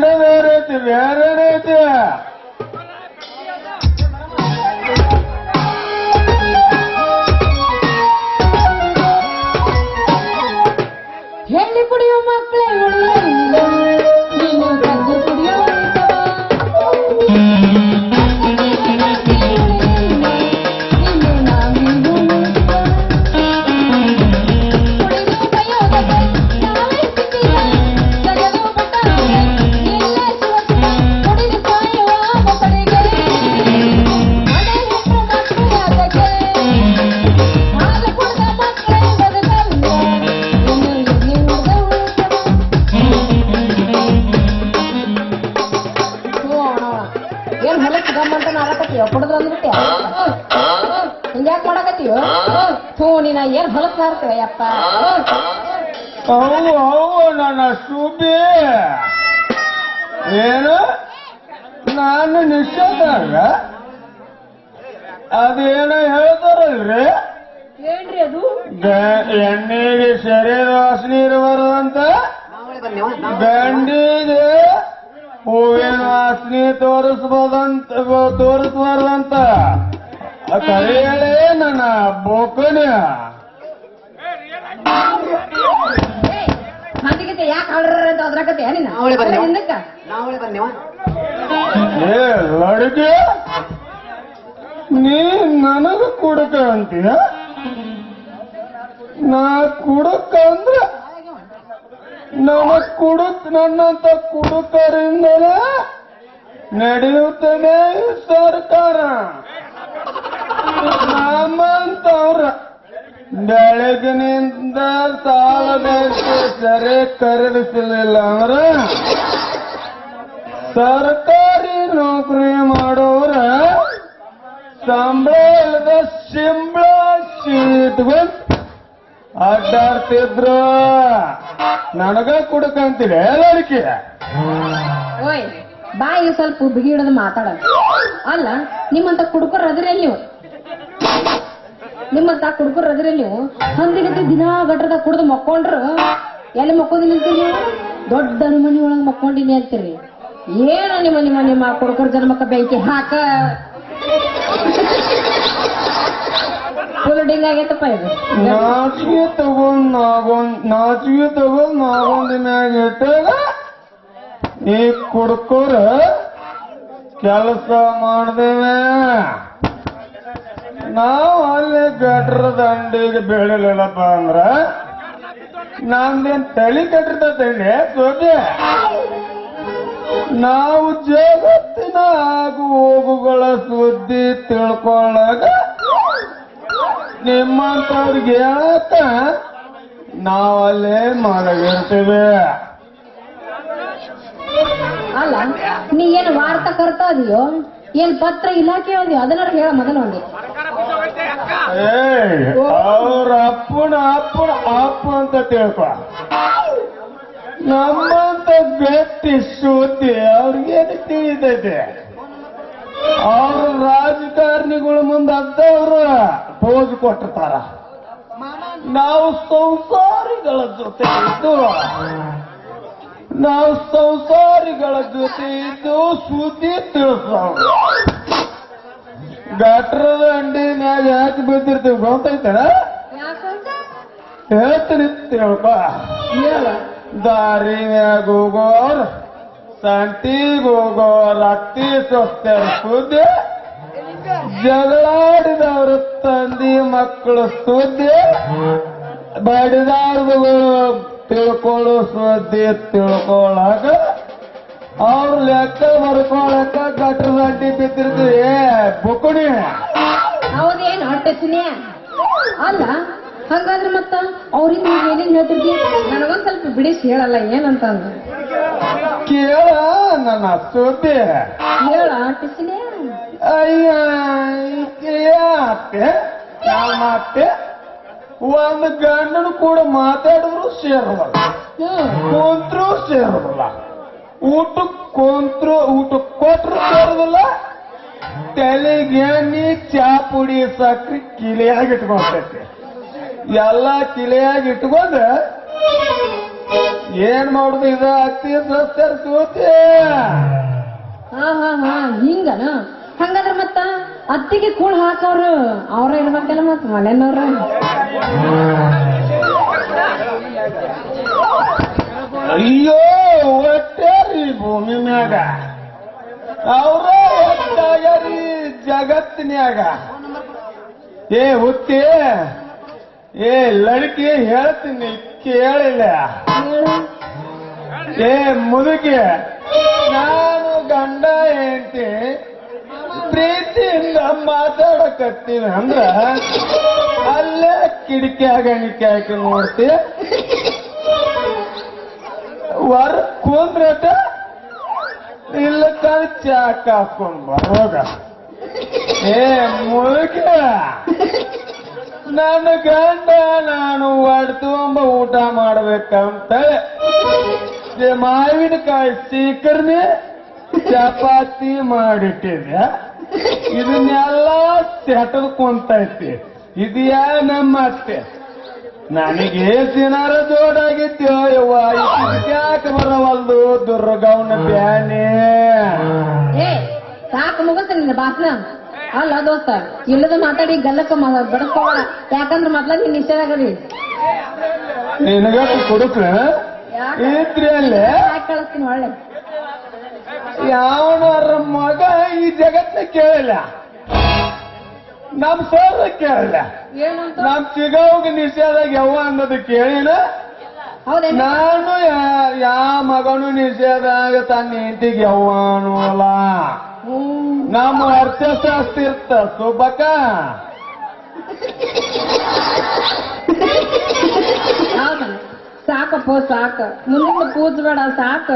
Demand ಬೇರೆ ಐತಿ ಬೇರೆ ಐತಿ ಏನ್ ಅಂತ ನಾಡಕತ್ತೀವ ಕುಡಿದ್ರ ಅಂದ್ಬಿಟ್ಟೆ ಹಿಂಗ್ಯಾಕ್ ಮಾಡಕತ್ತೀವ ಹ್ಞೂ ನೀನ ಏನ್ ಹೊಲಸ್ ಹಾರ್ತೀವ ಯಪ್ಪ ಅವು ಅವು ನನ್ನ ಸುಬ್ಬಿ ಏನು? ನಾನು ನಿಶ್ಚಯದಾಗ ಅದೇನೋ ಹೇಳ್ತಾರಲ್ರಿ ಏನ್ರಿ ಅದು? ಎಣ್ಣೆಗೆ ಶರೀರ ವಾಸನೆ ಅಂತ. ಗಂಡಿಗೆ ಹೂವಿನ ವಾಸನೆ ತೋರಿಸ್ಬೋದಂತ ತೋರಿಸ್ಬಾರ್ದಂತ. ಕರೆಯಲೇ ನನ್ನ ಬೋಕನ. ಯಾಕೆ ಹಾಡ್ರ ಅಂತ ಅದ್ರಾಕತ್ತೆ ಏನಿನ ಅವಳೆ ಬಂದೆ. ಹಿಂದಕ್ಕ. ನಾವಳೆ ಬಂದೇವ ಏ ಲಡ್ಕೆ ನೀ ನನಗ ಕುಡಕ ಅಂತೀಯ? ನಾ ಕುಡಕ ಅಂದ್ರ ನನ್ನ ಕುಡುತ್ ನನ್ನಂತ ಕುಡುಕರಿಂದಲೇ ನಡೆಯುತ್ತದೆ ಸರ್ಕಾರ. ನಮ್ಮಂತವ್ರ ಬೆಳಗಿನಿಂದ ಸಾಲದ ಸರಿ ಖರೀದಿಸಲಿಲ್ಲ ಅಂದ್ರ ಸರ್ಕಾರಿ ನೌಕರಿ ಮಾಡೋರ ಸಂಬಳದ ಇಲ್ಲದ ಸೀಟ್ಗಳು ಅಡ್ಡಾಡ್ತಿದ್ರು. ನನಗ ಕುಡ್ಕಂತೀರಿ ಲಡಿಕೆ ಓಯ್, ಬಾಯಿ ಸ್ವಲ್ಪ ಬಿಗಿ ಹಿಡಿದು ಮಾತಾಡ ಅಲ್ಲ, ನಿಮ್ಮಂತ ಕುಡುಕರ್ ಅದ್ರೆ ನೀವು? ನಿಮ್ಮಂತ ಕುಡುಕರ್ ಅದ್ರೆ ನೀವು? ಹಂದಿಗತಿ ದಿನಾ ಗಟ್ರದಾಗ ಕುಡ್ದು ಮಕ್ಕೊಂಡ್ರು? ಎಲ್ಲಿ ಮಕ್ಕೋದಿಲ್ಲ ಅಂತೀರಿ? ದೊಡ್ಡ ಮನಿ ಒಳಗ್ ಮಕ್ಕೊಂಡಿನಿ ಅಂತೀರಿ. ಏನು ನಿಮ್ಮ ನಿಮ್ಮ ನಿಮ್ಮ ಕುಡುಕರ್ ಜನ್ಮಕ್ಕ ಬೆಂಕಿ ಹಾಕ? ಫುಲ್ ನಾಚಿಗೆ ತಗೊಂಡ್ ನಾಗೊಂದ್ ನಾಚಿಗೆ ತಗೊಂಡ್ ನಾಗೊಂದ್ ಮ್ಯಾಗ ಇಟ್ಟಾಗ ಈ ಕುಡ್ಕೋರ ಕೆಲಸ ಮಾಡ್ದೇವೆ. ನಾವು ಅಲ್ಲಿ ಗಟ್ರ ದಂಡಿಗೆ ಬೆಳಿಲಿಲ್ಲಪ್ಪ ಅಂದ್ರ ನಮ್ದೇನ್ ತಳಿ ಕಟ್ಟಿರ್ತೈತೆ ಸೋಕೆ ನಾವು ಜಗತ್ತಿನ ಆಗು ಹೋಗುಗಳ ಸುದ್ದಿ ತಿಳ್ಕೊಳ್ಳಾಗ ನಿಮ್ಮಂತವ್ರಿಗೆ ಹೇಳತ್ತ ನಾವಲ್ಲೇ ಮಾಡಿರ್ತೇವೆ ಅಲ್ಲ ನೀ ಏನು ವಾರ್ತಾ ಕರ್ತಾ ಇದೆಯೋ? ಏನ್ ಪತ್ರ ಇಲಾಖೆ ಓದಿ ಅದನ್ನ ಹೇಳ ಮೊದಲು ಏಯ್ ಅವ್ರ ಅಪ್ಪನ ಅಪ್ಪನ ಅಪ್ಪ ಅಂತ ತಿಳ್ಕೊ. ನಮ್ಮಂತ ವ್ಯಕ್ತಿ ಸುದ್ದಿ ಅವ್ರಿಗೇನು ತಿಳಿತೈತೆ ಅವ್ರ ರಾಜಕಾರಣಿಗಳ ಮುಂದೆ ಅದ್ದವ್ರು ಪೋಜ್ ಕೊಟ್ಟಿರ್ತಾರ. ನಾವು ಸಂಸಾರಿಗಳ ಜೊತೆ ಇದ್ದು, ನಾವು ಸಂಸಾರಿಗಳ ಜೊತೆ ಇದ್ದು ಸುದ್ದಿ ತಿಳಿಸೋರು. ಡಾಕ್ಟರ್ ಅಂಡಿ ಮ್ಯಾಗ ಯಾಕೆ ಬಿದ್ದಿರ್ತೀವಿ ಗೊತ್ತೈತಣ ಹೇಳ್ತೀನಿ, ತಿಳ್ಕೊ. ದಾರಿ ಹೋಗೋರ್. ಸಂಟಿಗೆ ಹೋಗೋ ರಕ್ತಿ ಸುದ್ದಿ. ಜಗಳಾಡಿದವರು ತಂದಿ ಮಕ್ಕಳು ಸುದ್ದಿ. ಬಡಿದಾರ್ಗಳು ತಿಳ್ಕೊಳ್ಳೋ ಸುದ್ದಿ ತಿಳ್ಕೊಳಕ ಅವ್ರ ಲೆಕ್ಕ ಬರ್ಕೊಳಕ ಗಟ್ರ ಅಡ್ಡಿ ಬಿದ್ದಿರ್ತೀವಿ ಏ, ಬುಕುಣಿ. ಹೌದೇನು ಹೊಟ್ಟೆಸಿನಿ ಅಲ್ಲ, ಹಂಗಾದ್ರೆ ಮತ್ತ ಅವ್ರಿಗೆ ಏನೇನು ಹೇಳ್ತಿರ್ತೀವಿ ನನಗೊಂದ್ ಸ್ವಲ್ಪ ಬಿಡಿಸಿ ಹೇಳಲ್ಲ, ಏನಂತ ಅಂದ ಕೇಳ ನನ್ನ ಸುದ್ದಿ ಹೇಳ ಹೊಟ್ಟೆಸಿನೇ ಅಯ್ಯ ಅತ್ತೆ ನಮ್ಮ ಅತ್ತೆ ಒಂದು ಗಂಡನು ಕೂಡ ಮಾತಾಡಿದ್ರು ಸೇರಲ್ಲ ಕುಂತ್ರು ಸೇರೋದಿಲ್ಲ ಊಟಕ್ಕೆ ಕುಂತ್ರು ಊಟಕ್ಕೆ ಕೊಟ್ರು ಸೇರೋದಿಲ್ಲ ತಲೆಗೆ ಎಣ್ಣೆ ಚಾ ಪುಡಿ ಸಕ್ರೆ ಕಿಲೆಯಾಗಿ ಇಟ್ಕೊಳ್ತೈತಿ ಎಲ್ಲ ಕಿಲೆಯಾಗಿ ಇಟ್ಕೊಂಡ ಏನ್ ಮಾಡುದು ಇದು ಅತ್ತಿ ಸಸ್ಯರ್ ಕೂತಿ. ಹಾ ಹಾ ಹಾ ಹಿಂಗನ? ಹಂಗಾದ್ರ ಮತ್ತ ಅತ್ತಿಗೆ ಕೂಳ್ ಹಾಕವ್ರು ಅವ್ರ ಇರ್ಬೇಕಲ್ಲ ಮತ್ ಮನೆಯವ್ರ ಅಯ್ಯೋ ಒಟ್ಟೇರಿ ಭೂಮಿ ಮ್ಯಾಗ. ಅವ್ರ ಒಟ್ಟಾಗರಿ ಜಗತ್ತಿನ್ಯಾಗ. ಏ ಹುತ್ತಿ ಏ ಲಡ್ಕಿ ಹೇಳ್ತೀನಿ ಕೇಳಿಲ್ಲ. ಏ ಮುದುಕಿ ನಾನು ಗಂಡ ಹೆಂಡತಿ, ಪ್ರೀತಿಯಿಂದ ಮಾತಾಡಕತ್ತೀನಿ ಅಂದ್ರ ಅಲ್ಲೇ ಕಿಡಿಕೆ ಗಣಿಕೆ ಹಾಕಿ ನೋಡ್ತಿ. ವರ್ ಕುಂದ್ರಟ, ಇಲ್ಲ ತಂದ್ ಚಾಕ ಹಾಕೊಂಡ್ ಬರೋಗ. ಏ ಮುದುಕಿ ನನ್ನ ಗಂಡ, ನಾನು ಒಡ್ತುಂಬ ಊಟ ಮಾಡ್ಬೇಕಂತ ಈ ಮಾವಿನಕಾಯಿ ಸೀಕರ್ನೆ ಚಪಾತಿ ಮಾಡಿಟ್ಟಿದೆ. ಇದನ್ನೆಲ್ಲ ಸೆಟದ್ಕೊಂತ ಕುಂತೈತಿ ಇದೆಯಾ ನಮ್ಮ ಅತ್ತೆ? ನನಗೆ ಸಿನಾರ ಜೋಡಾಗಿದ್ಯೋ ಯವ್ವ? ಯಾಕೆ ಬರವಲ್ದು ದುರ್ಗೌನ ಬ್ಯಾನೆ ಏ ಸಾಕು ಮುಗಸ ನಿನ್ನ ಭಾಷಣ ಅಲ್ಲ ದೋಸ್ತ ಇಲ್ಲದ ಮಾತಾಡಿ ಗಲ್ಲಕ್ಕ ಬಡಸ್ಕೋಬೇಡ. ಯಾಕಂದ್ರೆ ಮೊದ್ಲ ನಿನ್ನ ಇಷ್ಟ ಆಗದಿ ನಿನಗ ಇದ್ರಿ ಕಳಿಸ್ತೀನಿ ಒಳ್ಳೆ. ಯಾವನಾರ ಮಗ ಈ ಜಗತ್ತ ಕೇಳಲ್ಲ. ನಮ್ ಸರ್ ಕೇಳಲ್ಲ. ನಮ್ ಚಿಗವ್ಗ ನಿಷೇಧಾಗ ಯವ್ವ ಅನ್ನೋದು ಕೇಳಿಲ್ಲ. ನಾನು ಯಾ- ಮಗನು ನಿಷೇಧಾಗ ತನ್ನ ಹೆಂಡತಿಗೆ ಯವ್ವ ಅನ್ನೋಲ್ಲ. ನಮ್ಮ ಅರ್ಥಶಾಸ್ತ್ರ ಇರ್ತ ಸುಬಕ ಹೌದನ ಸಾಕಪ್ಪ ಸಾಕ. ಮುಂದಿನ ಬೇಡ ಸಾಕ.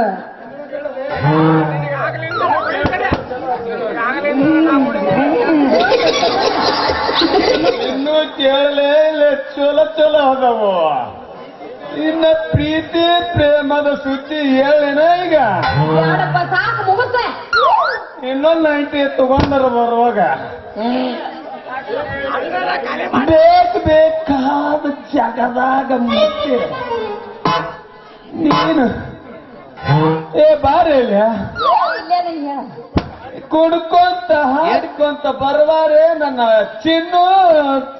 ಇನ್ನೂ ಕೇಳಲೇ ಇಲ್ಲ ಚಲೋ ಚಲೋ ಅದಾವು ಇನ್ನ ಪ್ರೀತಿ ಪ್ರೇಮದ ಸುದ್ದಿ ಹೇಳಿನ ಈಗ. ಇನ್ನೊಂದ್ ನೈಂಟಿ ತಗೊಂಡರ ಬರುವಾಗ. ಬೇಕ್ ಬೇಕಾದ ಜಗದಾಗ ಮತ್ತೆ ನೀನು. ಏ ಬಾರಿ ಕುಡ್ಕೊಂತ ಹಾಡ್ಕೊಂತ ಬರವಾರೆ ನನ್ನ ಚಿನ್ನು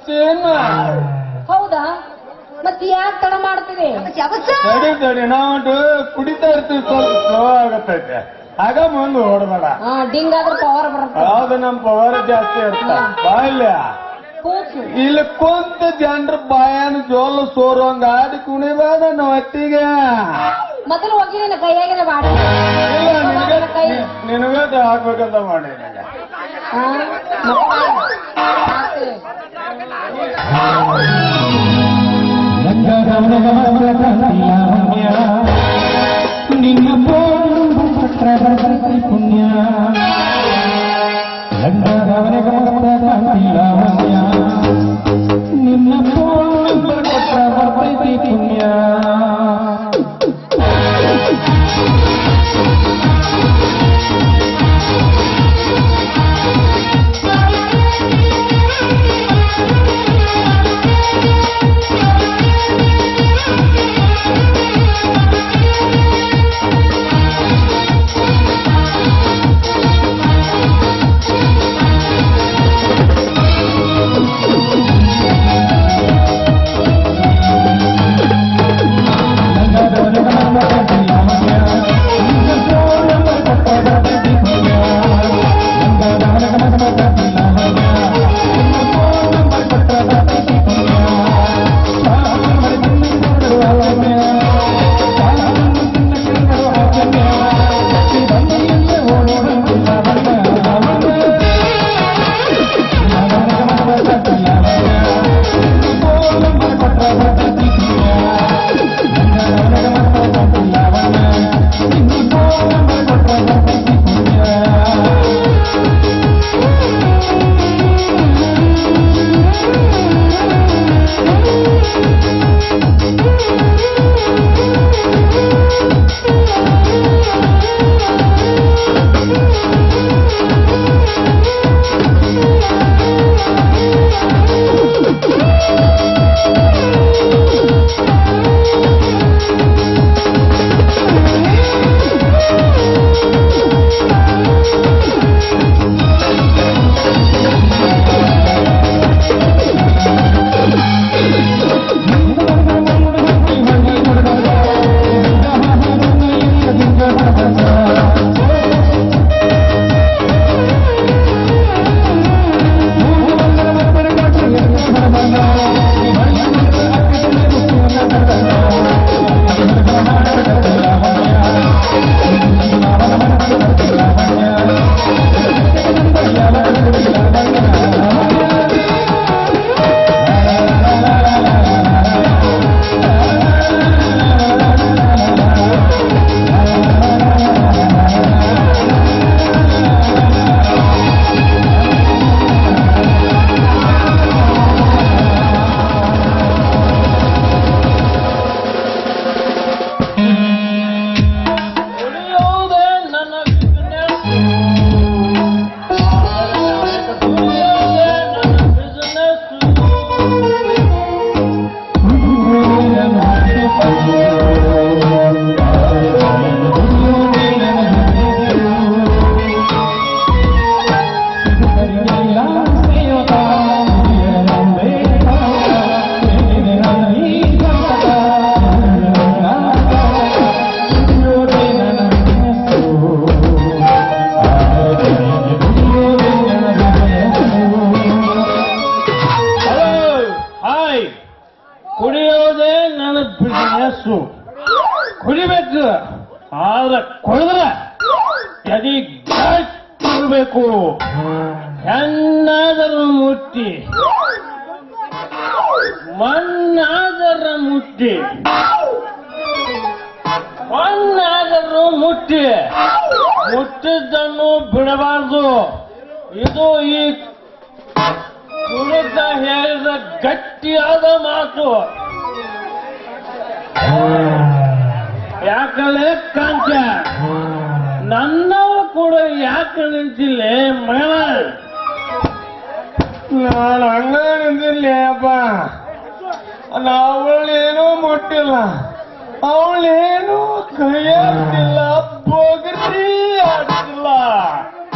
ಚಿನ್ನು. ಹೌದಾ? ಮತ್ತೆ ಯಾಕೆ ತಡ ಮಾಡ್ತೀವಿ ನಾವು ಕುಡಿತಾ ಇರ್ತೀವಿ ಸ್ವಲ್ಪ ಸ್ಲೋ ಆಗತ್ತೈತೆ. ಆಗ ಮುಂದೆ ಓಡಬೇಡ ಹಾ ಡಿಂಗ್ ಆದ್ರೆ ಪವರ್ ಬರುತ್ತೆ. ಹೌದು ನಮ್ ಪವರ್ ಜಾಸ್ತಿ ಇರ್ತ ಬಾಲ್ಯ ಕೂಸು ಇಲ್ಲಿ ಕುಂತ ಜನರ ಬಾಯನ್ ಜೋಲು ಸೋರುವಂಗ ಆಡಿ ಕುಣಿಬೇಡ ನಮ್ಮ ಮೊದಲು ಹೋಗಿ ನಿನ್ನ ಕೈಯಾಗಿನ ಬಾಡ. ಇಲ್ಲ ನಿನಗೆ ನಿನಗೆ ಹಾಕ್ಬೇಕಂತ ಮಾಡಿ? ನಿನ್ನ பசி புண்ணியா கண்டவனை காத்த கண்டிலாமையா புண்ணியா? ಕುಡಿದ ಹೇಳಿದ ಗಟ್ಟಿಯಾದ ಮಾತು. ಯಾಕಲೇ ಕಾಂಚ ನನ್ನವ ಕೂಡ ಯಾಕೆ ನಿಂತಿಲ್ಲ? ಮೇಳ ನಾನು ಹಂಗ ನಿಂತಿಲ್ಲ ಅಪ್ಪ. ಅವಳೇನೂ ಮುಟ್ಟಿಲ್ಲ. ಅವಳೇನು ಕೈಯಾಡ್ತಿಲ್ಲ ಆಡ್ತಿಲ್ಲ.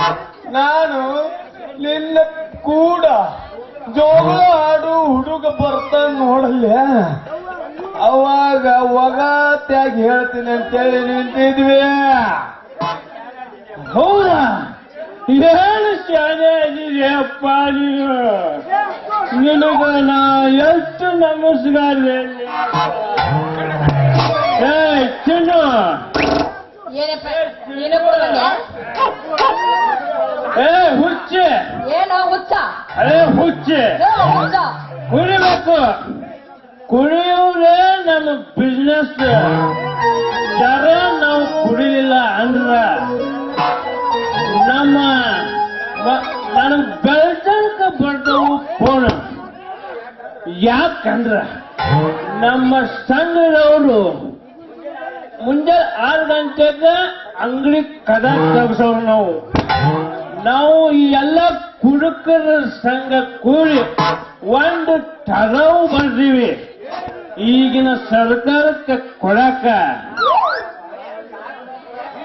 ಆಗ್ತಿಲ್ಲ ನಾನು ನಿನ್ನ ಕೂಡ ಜೋಗಳ ಆಡು ಹುಡುಗ ಬರ್ತಾನ ನೋಡಲ್ಲ? ಅವಾಗ ಒಗತ್ಯಾಗಿ ಹೇಳ್ತೀನಿ ಅಂತೇಳಿ ನಿಂತಿದ್ವಿ. ಹೌದಾ? ಏನು ಶಾಲೆ ಆಗಿದೆ ಅಪ್ಪ ನೀನು ನಿನಗ ನಾ ಎಷ್ಟು ನಮಸ್ಕಾರ ಚಿನ್ನು ಏನಪ್ಪ ನೀನು ಕೂಡ? ಏ ಹುಚ್ಚೆ. ಏನೋ ಹುಚ್ಚ? ಅದೇ ಹುಚ್ಚೆ. ಏನೋ ಹುಚ್ಚ ಕುಡಿಬೇಕು ನಮ್ಮ ಬಿಸ್ನೆಸ್ ಜರ ನಾವು ಕುಡಿಲಿಲ್ಲ ಅಂದ್ರ ನಮ್ಮ ನಮ್ಮ ಬೆಳ್ತನಕ ಬರ್ತವು ಫೋನ್ ಯಾಕಂದ್ರ ನಮ್ಮ ಸಂಘದವರು ಮುಂಜಾನೆ ಆರು ಗಂಟೆಗೆ ಅಂಗಡಿ ಕದ ತಗ್ಸೋರು ನಾವು. ನಾವು ಈ ಎಲ್ಲ ಕುಡುಕರ ಸಂಘ ಕೂಡಿ ಒಂದು ತರವು ಬರ್ತೀವಿ ಈಗಿನ ಸರ್ಕಾರಕ್ಕೆ ಕೊಡಕ.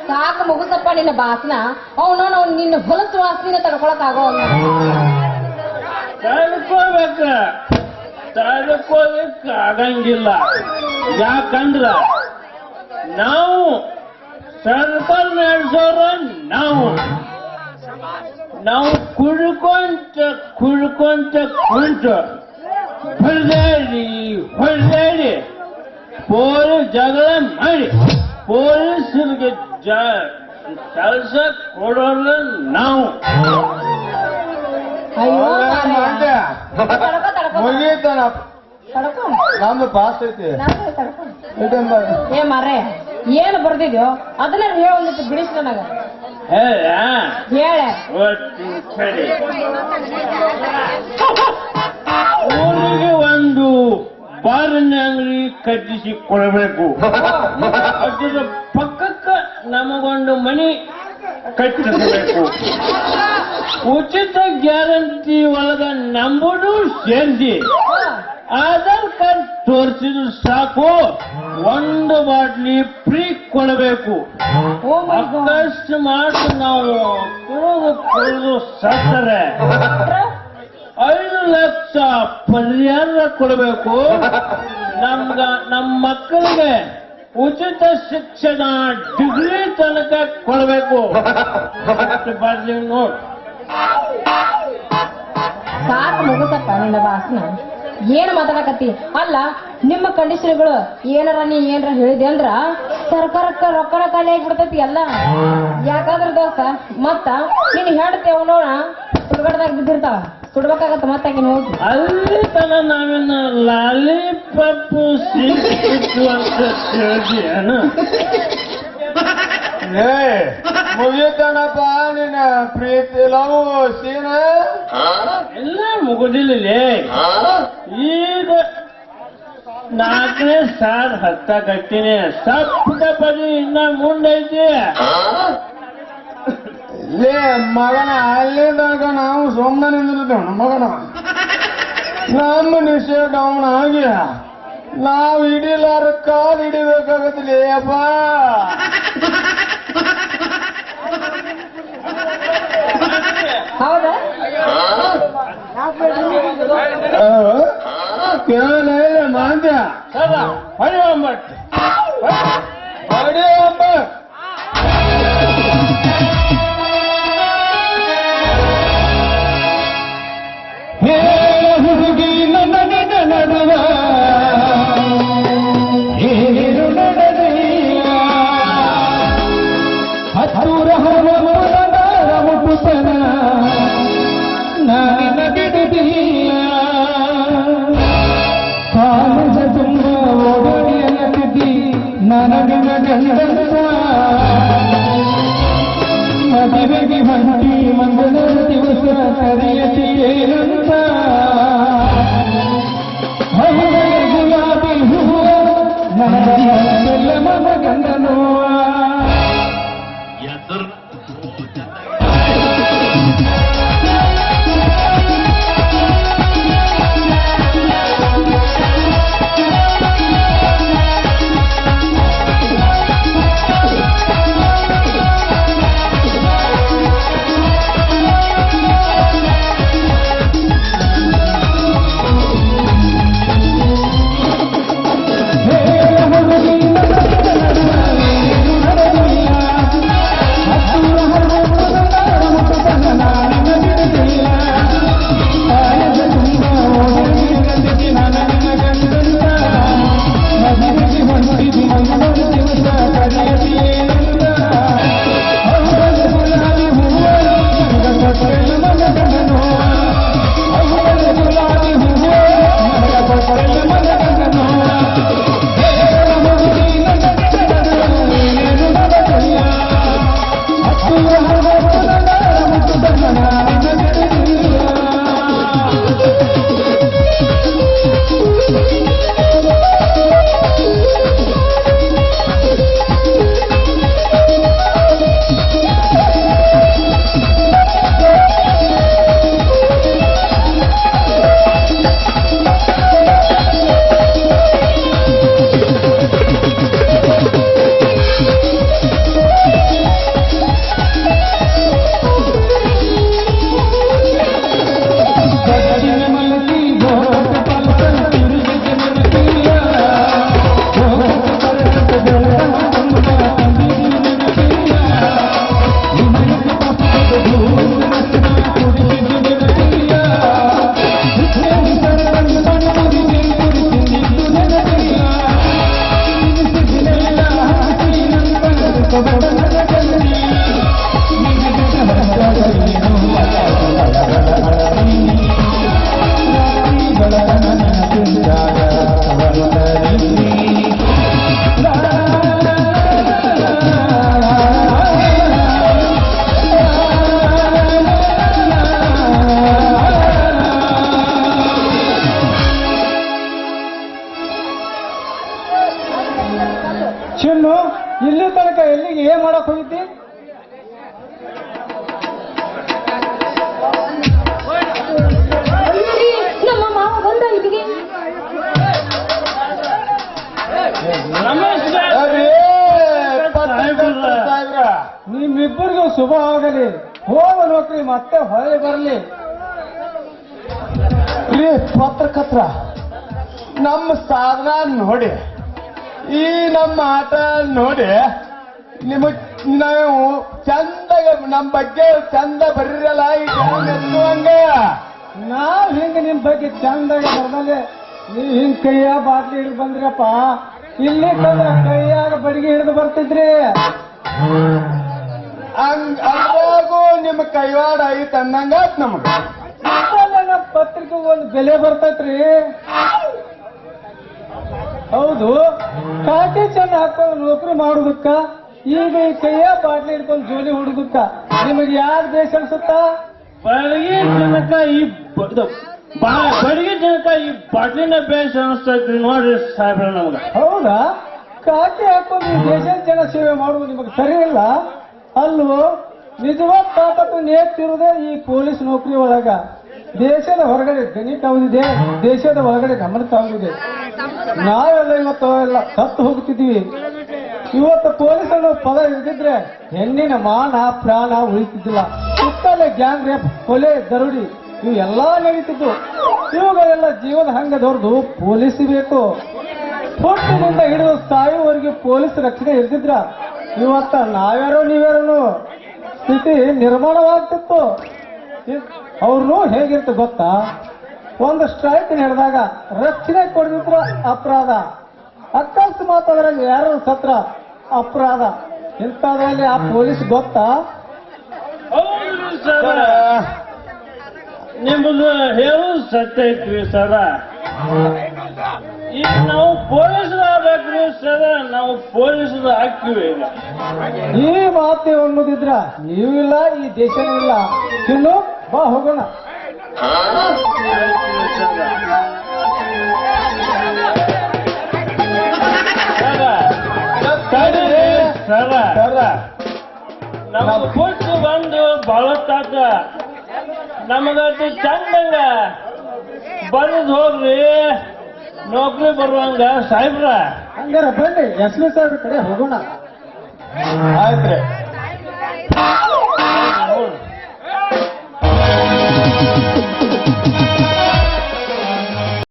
ಸಾಕು ಮುಗಿಸಪ್ಪ ನಿನ್ನ ಬಾಸನ. ಅವನು ನಿನ್ನ ಹೊಲಸು ವಾಸನೆ ತಡ್ಕೊಳಕ್ ಆಗೋ ತಡ್ಕೋಬೇಕ. ತಡ್ಕೋದಕ್ಕೆ ಆಗಂಗಿಲ್ಲ ಯಾಕಂದ್ರ ನಾವು ಸರ್ಕಾರ ನಡೆಸೋರ ನಾವು. ನಾವು ಕುಡ್ಕೊಂತ ಕುಡ್ಕೊಂತ ಕುಂತ ಹೊಡೆದಾಡಿ ಹೊಡೆದಾಡಿ ಪೊಲೀಸ್ ಜಗಳ ಮಾಡಿ ಪೊಲೀಸರಿಗೆ ಕೆಲಸ ಕೊಡೋಲ್ಲ ನಾವು. ಅಯ್ಯೋ ನಮ್ದು ಪಾಸ್ ಐತಿ. ಏ ಮಾರೇ ಏನ್ ಬರ್ದಿದ್ಯೋ ಅದನ್ನ ಹೇಳ ಒಂದಿಟ್ಟು ಬಿಡಿಸ್ ನನಗ. ಹೇಳ. ಊರಿಗೆ ಒಂದು ಬಾರಿನ ಅಂಗಡಿ ಕಟ್ಟಿಸಿ ಕೊಡಬೇಕು. ಅದರ ಪಕ್ಕಕ್ಕ ನಮಗೊಂದು ಮನಿ ಕಟ್ಟಿಸಬೇಕು ಉಚಿತ ಗ್ಯಾರಂಟಿ ಒಳಗ ನಂಬುದು ಸೇರಿಸಿ. ಆಧಾರ್ ಕಾರ್ಡ್ ತೋರಿಸಿದ್ರು ಸಾಕು. ಒಂದು ಬಾಟ್ಲಿ ಫ್ರೀ ಕೊಡಬೇಕು. Oh my god. ಅಕಸ್ಮಾತ್ ನಾವು ಕುಡಿದು ಕುಡಿದು ಸತ್ತರೆ ಐದು ಲಕ್ಷ ಪರಿಹಾರ ಕೊಡಬೇಕು. ನಮ್ಗ ನಮ್ಮ ಮಕ್ಕಳಿಗೆ ಉಚಿತ ಶಿಕ್ಷಣ ಡಿಗ್ರಿ ತನಕ ಕೊಡಬೇಕು. ಬಾಟ್ಲಿ ನೋಡ್. ಸಾಕು ಮುಗಿಸಪ್ಪ ನಿನ್ನ ಭಾಷಣ ಏನ್ ಮಾತಾಡಕತ್ತಿ? ಅಲ್ಲ ನಿಮ್ಮ ಕಂಡೀಷನ್ಗಳು ಏನಾರ ನೀ ಏನಾರ ಹೇಳಿದೆ ಅಂದ್ರ ಸರ್ಕಾರಕ್ಕ ರೊಕ್ಕನ ಖಾಲಿ ಆಗಿಬಿಡ್ತೈತಿ ಎಲ್ಲ. ಯಾಕಾದ್ರ ದೋಸ್ತ ಮತ್ತ ನೀನ್ ಹೇಳ್ತಿ ಅವನೋಣ ಸುಡ್ಗಡ್ದಾಗ ಬಿದ್ದಿರ್ತಾವ ಸುಡ್ಬೇಕಾಗತ್ತ ಮತ್ತಾಕಿನ ಹೋಗಿ. ಅಲ್ಲಿ ತನ ನಾವೇನ ಸಿಕ್ಕಿತ್ತು ಅಂತ ತಿಳಿದೇನು ಮುಗಿತಾನಪ್ಪ ನಿನ್ನ ಪ್ರೀತಿ ಲವ್ ಸೀನ? ಎಲ್ಲ ಮುಗುದಿಲ್ಲ ಈಗ ನಾಲ್ಕನೇ ಸಾರ್ ಹತ್ತ ಕಟ್ಟಿನಿ ಸಪ್ತ ಪದಿ ಇನ್ನ ಮುಂದೈತಿ. ಲೇ ಮಗನ ಅಲ್ಲಿದ್ದಾಗ ನಾವು ಸುಮ್ಮನೆ ನಿಂದಿರ್ತೇವೆ ಮಗನ. ನಮ್ಮ ನಿಷೇಧ ಅವನ ಆಗಿ ನಾವು ಹಿಡಿಲಾರ ಕಾಲು ಹಿಡಿಬೇಕಾಗತ್ತಿಲ್ಲ ಅಪ್ಪ ಹೌದಾ ಕೇಳ ಮಾಂದ್ಯ ಹೊಡಿ ಒಂಬತ್ತು ಅಡಿ ಅಪ್ಪ ಮದುವೆಗೆ ಹೊಂಟಿ ಮಂಗಲ ದಿವಸ ಕರೆಯತಿಯೇನಂತ ಮಹಿಳೆಯ ಗುಲಾಬಿ ಹೂವ ನನಗೆಲ್ಲ ಮನ ಇಲ್ಲಿ ತನಕ ಎಲ್ಲಿಗೆ ಏನ್ ಮಾಡಕ್ ಹೋಗಿದ್ದಿ? ನಮ್ಮ ಮಾವ ಬಂದ ಇಲ್ಲಿಗೆ. ನಿಮ್ಮಿಬ್ಬರಿಗೂ ಶುಭವಾಗಲಿ ಹೋಗ ನೋಡ್ರಿ ಮತ್ತೆ ಹೊಳೆ ಬರಲಿ. ರೀ ಕತ್ರ ನಮ್ಮ ಸಾಧನ ನೋಡಿ. ಈ ನಮ್ಮ ಆಟ ನೋಡಿ ನಿಮಗ್ ನಾವು ಚಂದ ನಮ್ಮ ಬಗ್ಗೆ ಚಂದ ಬರೀರಲ್ಲ ಈಗ ನಾವ್ ಹಿಂಗ ನಿಮ್ ಬಗ್ಗೆ ಚಂದಾಗ ಬರ್ದಲೆ ನೀ ಹಿಂಗ್ ಕೈಯ ಬಾಟ್ಲಿ ಹಿಡಿದು ಬಂದ್ರಪ್ಪ ಇಲ್ಲಿ ಕೈಯಾಗ ಬಡಿಗೆ ಹಿಡಿದು ಬರ್ತಿದ್ರಿ. ಹಂಗ ನಿಮ್ಮ ಕೈವಾಡ ಐತ್ ಅನ್ನಂಗ ನಮಗ. ಪತ್ರಿಕೆ ಒಂದು ಬೆಲೆ ಬರ್ತೈತ್ರಿ. ಹೌದು. ಕಾಟೆ ಚೆನ್ನ ಹಾಕೊಂಡು ನೌಕರಿ ಮಾಡುದಕ್ಕ? ಈಗ ಈ ಕೈಯ ಬಾಟ್ಲಿ ಹಿಡ್ಕೊಂಡು ಜೋಲಿ ಹುಡುಗಕ್ಕ ನಿಮಗೆ ಯಾರು ದೇಶ ಅನ್ಸುತ್ತ? ಬೆಳಗ್ಗೆ ಜನಕ ಈ ಬಡಗಿ ಬೆಳಗ್ಗೆ ಜನಕ ಈ ಬಾಟ್ಲಿನ ಬೇಸ್ ಅನಿಸ್ತೈತಿ ನೋಡ್ರಿ ಸಾಹೇಬ್ರ ನಮ್ಗ. ಹೌದಾ? ಕಾಕಿ ಹಾಕೊಂಡು ಈ ದೇಶದ ಜನ ಸೇವೆ ಮಾಡುವುದು ನಿಮಗೆ ಸರಿ ಇಲ್ಲ ಅಲ್ವೋ ನಿಜವಾದ ತಾಕತ್ತು ನೇತಿರುವುದೇ ಈ ಪೊಲೀಸ್ ನೌಕರಿ ಒಳಗ. ದೇಶದ ಹೊರಗಡೆ ಗಣಿತ ತಾವುದಿದೆ ದೇಶದ ಒಳಗಡೆ ಗಮನ ತಾವುದಿದೆ ನಾವೆಲ್ಲ ಇವತ್ತು ಎಲ್ಲ ಕತ್ತು ಹೋಗ್ತಿದ್ದೀವಿ. ಇವತ್ತು ಪೊಲೀಸ್ ಪದ ಇದ್ದಿದ್ರೆ ಹೆಣ್ಣಿನ ಮಾನ, ಪ್ರಾಣ ಉಳಿತಿದ್ದಿಲ್ಲ. ಸುತ್ತಲೇ ಗ್ಯಾಂಗ್ ರೇಪ್ ಕೊಲೆ, ದರೋಡಿ ಇವು ಎಲ್ಲಾ ನಡೀತಿದ್ದು ಇವುಗಳೆಲ್ಲ ಜೀವನ ಹಂಗೆ ದೊರೆದು ಪೊಲೀಸ್ ಬೇಕು. ಹುಟ್ಟಿನಿಂದ ಹಿಡಿದು ಸಾಯುವವರೆಗೆ ಪೊಲೀಸ್ ರಕ್ಷಣೆ ಇರ್ತಿದ್ರ ಇವತ್ತ ನಾವ್ಯಾರೋ ನೀವ್ಯಾರೋ ಸ್ಥಿತಿ ನಿರ್ಮಾಣವಾಗ್ತಿತ್ತು. ಅವ್ರನ್ನೂ ಹೇಗಿರ್ತ ಗೊತ್ತಾ? ಒಂದು ಸ್ಟ್ರೈಕ್ ನಡೆದಾಗ ರಕ್ಷಣೆ ಕೊಡದಿದ್ರ ಅಪರಾಧ. ಅಕಸ್ಮಾತ್ ಅದರಲ್ಲಿ ಯಾರು ಸತ್ರ ಅಪರಾಧ. ಇಂಥದ್ರಲ್ಲಿ ಆ ಪೊಲೀಸ್ ಗೊತ್ತಾ? ಸರ. ನಿಮ್ಮದು ಹೇಳೋದು ಸತ್ಯ ಐತ್ರಿ ಸರ. ಈಗ ನಾವು ಪೊಲೀಸ್ ಆಗ್ಬೇಕ್ರಿ ಸರ. ನಾವು ಪೊಲೀಸರು ಹಾಕ್ತೀವಿ ಈಗ. ಈ ಮಾತು ಅನ್ನೋದಿದ್ರ ನೀವು ಇಲ್ಲ ಈ ದೇಶನೂ ಇಲ್ಲ. ಇನ್ನು ಬಾ ಹೋಗೋಣ. ಸರ ಸರ ನಮ್ಗೆ ಕೊಟ್ಟು ಬಂದು ಬಳತ್ತಾಕ ನಮಗದು ಚಂದಂಗ ಬರದ್ ಹೋಗ್ರಿ ನೌಕರಿ ಬರುವಂಗ ಸಾಹೇಬ್ರ ಹಂಗಾರ ಬನ್ನಿ ಎಸ್ ಸಾಹೇಬ್ರ ಕಡೆ ಹೋಗೋಣ ಆಯ್ತ್ರಿ Thank you.